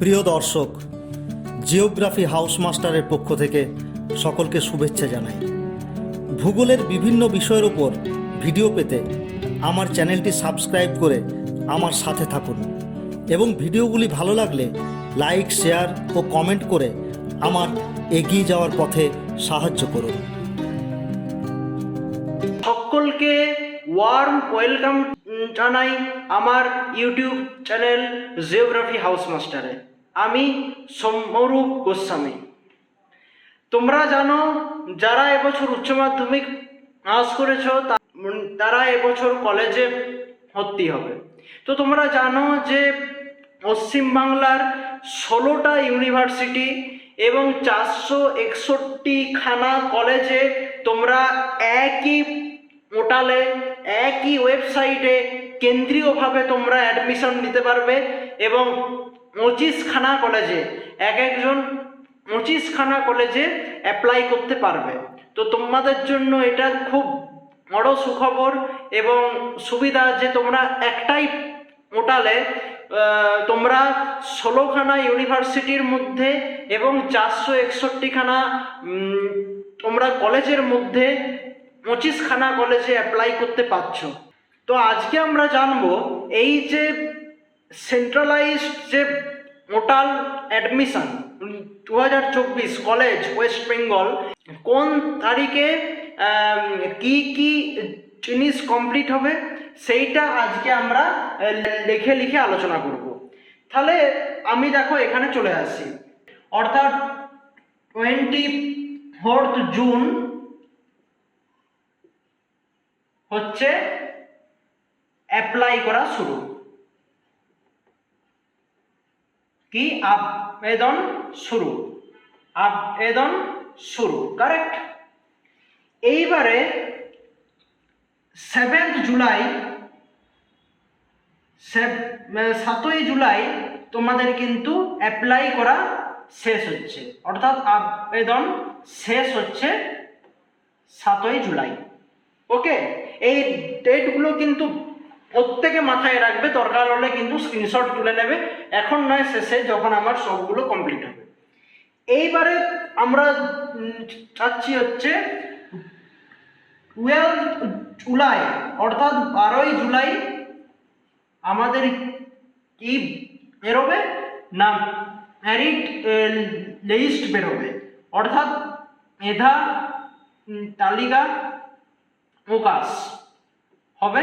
প্রিয় দর্শক, geography house মাস্টারের পক্ষ থেকে সকলকে শুভেচ্ছা জানাই। ভূগোলের বিভিন্ন বিষয়ের উপর ভিডিও পেতে আমার চ্যানেলটি সাবস্ক্রাইব করে আমার সাথে থাকুন এবং ভিডিওগুলি ভালো লাগলে লাইক, শেয়ার ও কমেন্ট করে আমার এগিয়ে যাওয়ার পথে সাহায্য করুন। সকলকে ওয়ার্ম ওয়েলকাম জানাই আমার ইউটিউব চ্যানেল জিওগ্রাফি হাউস মাস্টারে। আমি সমরূপ গোস্বামী। তোমরা জানো, যারা এবছর উচ্চ মাধ্যমিক পাস করেছ তারা এবছর কলেজে ভর্তি হবে। তো তোমরা জানো যে পশ্চিমবাংলার ষোলোটা ইউনিভার্সিটি এবং চারশো একষট্টি খানা কলেজে তোমরা একই পোর্টালে একই ওয়েবসাইটে কেন্দ্রীয়ভাবে তোমরা অ্যাডমিশন নিতে পারবে এবং পঁচিশখানা কলেজে এক একজন পঁচিশখানা কলেজে অ্যাপ্লাই করতে পারবে। তো তোমাদের জন্য এটা খুব বড় সুখবর এবং সুবিধা যে তোমরা একটাই পোর্টালে তোমরা ষোলোখানা ইউনিভার্সিটির মধ্যে এবং চারশো একষট্টিখানা তোমরা কলেজের মধ্যে পঁচিশখানা কলেজে অ্যাপ্লাই করতে পারছ। তো আজকে আমরা জানব, এই যে সেন্ট্রালাইজড যে পোর্টাল অ্যাডমিশন দু হাজার চব্বিশ কলেজ ওয়েস্ট বেঙ্গল কোন তারিখে কি কি জিনিস কমপ্লিট হবে, সেইটা আজকে আমরা লিখে লিখে আলোচনা করব। তাহলে আমি দেখো এখানে চলে আসি। অর্থাৎ টোয়েন্টি ফোর্থ জুন হচ্ছে অ্যাপ্লাই করা শুরু। কি? আবেদন শুরু। আবেদন শুরু। কারেক্ট এইবারে সেভেন্থ জুলাই সাতই জুলাই তোমাদের কিন্তু অ্যাপ্লাই করা শেষ হচ্ছে। অর্থাৎ আবেদন শেষ হচ্ছে সাতই জুলাই ওকে এই ডেটগুলো কিন্তু প্রত্যেকে মাথায় রাখবে, দরকার হলে কিন্তু স্ক্রিনশট তুলে নেবে। এখন নয়, শেষে যখন আমার সবগুলো কমপ্লিট হবে। এইবারে আমরা চাচ্ছি হচ্ছে টুয়েলভ জুলাই, অর্থাৎ বারোই জুলাই আমাদের কি বেরোবে? না ম্যারিট লিস্ট বেরোবে। অর্থাৎ মেধা তালিকা প্রকাশ হবে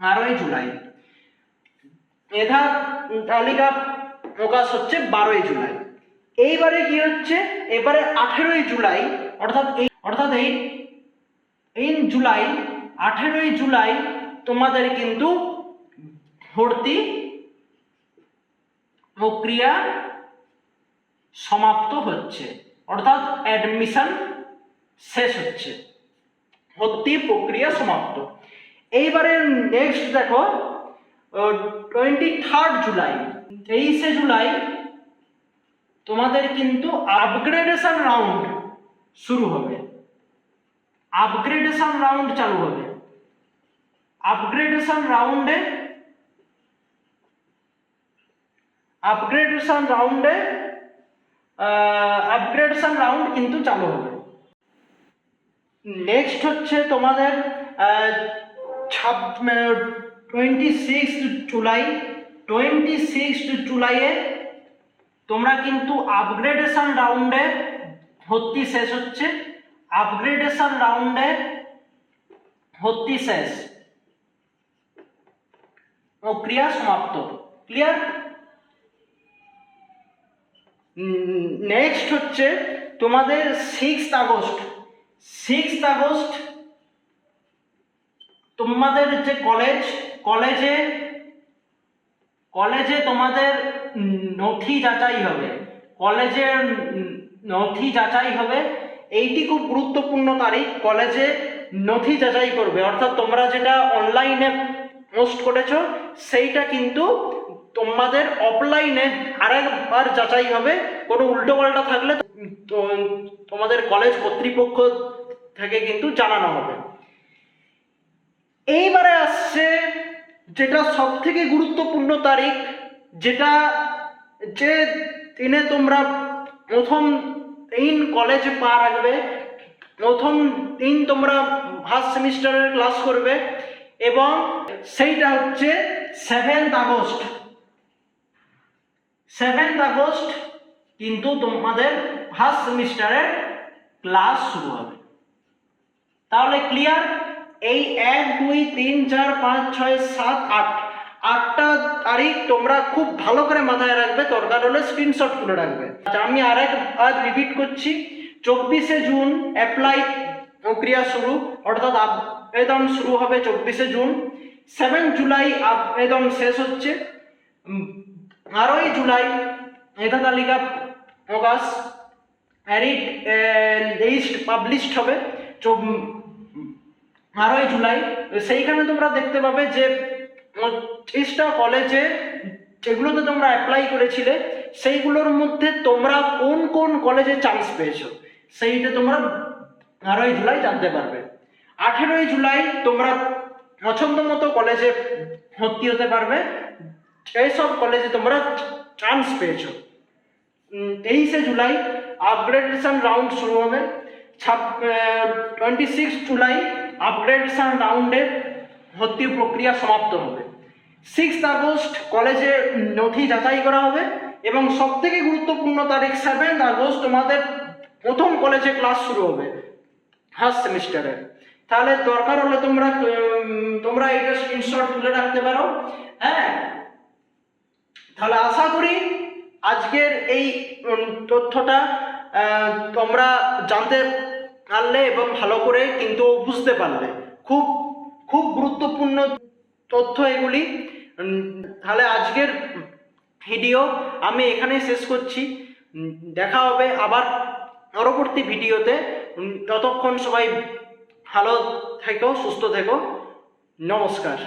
বারোই জুলাই। মেধা তালিকা প্রকাশ হচ্ছে বারোই জুলাই। এইবারে কি হচ্ছে? এবারে আঠেরোই জুলাই, অর্থাৎ এই অর্থাৎ এই ইন জুলাই, আঠেরোই জুলাই তোমাদের কিন্তু ভর্তি প্রক্রিয়া সমাপ্ত হচ্ছে, অর্থাৎ অ্যাডমিশন শেষ হচ্ছে। ভর্তি প্রক্রিয়া সমাপ্ত। এইবারে নেক্সট দেখো টোয়েন্টি থার্ড জুলাই। তেইশে জুলাই তোমাদের কিন্তু আপগ্রেডেশন রাউন্ড শুরু হবে। আপগ্রেডেশন রাউন্ড চালু হবে। আপগ্রেডেশন রাউন্ডে আপগ্রেডেশন রাউন্ডে আপগ্রেডেশন রাউন্ড কিন্তু চালু হবে। নেক্সট হচ্ছে তোমাদের twenty six July twenty six জুলাইয়ে তোমরা কিন্তু আপগ্রেডেশন রাউন্ডে ভর্তি শেষ হচ্ছে। আপগ্রেডেশন রাউন্ডে ভর্তি শেষ। প্রক্রিয়া সমাপ্ত। ক্লিয়ার নেক্সট হচ্ছে তোমাদের সিক্স আগস্ট। সিক্স আগস্ট তোমাদের যে কলেজ কলেজে কলেজে তোমাদের নথি যাচাই হবে। কলেজের নথি যাচাই হবে। এইটি খুব গুরুত্বপূর্ণ তারিখ। কলেজে নথি যাচাই করবে। অর্থাৎ তোমরা যেটা অনলাইনে পোস্ট করেছ, সেইটা কিন্তু তোমাদের অফলাইনে আরেকবার যাচাই হবে। কোনো উল্টোপাল্টা থাকলে তোমাদের কলেজ কর্তৃপক্ষ থেকে কিন্তু জানানো হবে। এইবারে আসছে যেটা সব থেকে গুরুত্বপূর্ণ তারিখ, যেটা যে দিনে তোমরা প্রথম দিন কলেজে পা রাখবে প্রথম দিন তোমরা ফার্স্ট সেমিস্টারের ক্লাস করবে এবং সেইটা হচ্ছে সেভেন্থ আগস্ট। সেভেন্থ আগস্ট কিন্তু তোমাদের ফার্স্ট সেমিস্টারের ক্লাস শুরু হবে। তাহলে ক্লিয়ার এই এক, দুই, তিন, চার, পাঁচ, ছয়, সাত, আট। আটটা তারিখ তোমরা খুব ভালো করে মাথায় রাখবে, দরকার হলে স্ক্রিনশট তুলে রাখবে। আচ্ছা আমি আর একবার রিপিট করছি। চব্বিশে জুন অ্যাপ্লাই প্রক্রিয়া শুরু, অর্থাৎ আবেদন শুরু হবে চব্বিশে জুন। সেভেন জুলাই আবেদন শেষ হচ্ছে। বারোই জুলাই মেধা তালিকা প্রকাশ। অ্যারিট লিস্ট পাবলিশড হবে। বারোই জুলাই, সেইখানে তোমরা দেখতে পাবে যে পঁচিশটা কলেজে যেগুলোতে তোমরা অ্যাপ্লাই করেছিলে, সেইগুলোর মধ্যে তোমরা কোন কোন কলেজে চান্স পেয়েছ? সেইটা তোমরা বারোই জুলাই জানতে পারবে। আঠেরোই জুলাই তোমরা পছন্দ মতো কলেজে ভর্তি হতে পারবে। এইসব কলেজে তোমরা চান্স পেয়েছ। তেইশে জুলাই আপগ্রেডেশন রাউন্ড শুরু হবে। টোয়েন্টি সিক্স জুলাই আপগ্রেডেশন রাউন্ডে ভর্তি প্রক্রিয়া সমাপ্ত হবে। সিক্স আগস্ট কলেজে নথি যাচাই করা হবে এবং সব থেকে গুরুত্বপূর্ণ তারিখ সেভেন্থ আগস্ট তোমাদের প্রথম কলেজে ক্লাস শুরু হবে ফার্স্ট সেমিস্টারে তাহলে দরকার হলে তোমরা তোমরা এটা স্ক্রিনশট তুলে রাখতে পারো। হ্যাঁ? তাহলে আশা করি আজকের এই তথ্যটা তোমরা জানতে পারলে এবং ভালো করে কিন্তু বুঝতে পারলে। খুব খুব গুরুত্বপূর্ণ তথ্য এগুলি। তাহলে আজকের ভিডিও আমি এখানেই শেষ করছি। দেখা হবে আবার পরবর্তী ভিডিওতে। ততক্ষণ সবাই ভালো থেকো, সুস্থ থেকো। নমস্কার।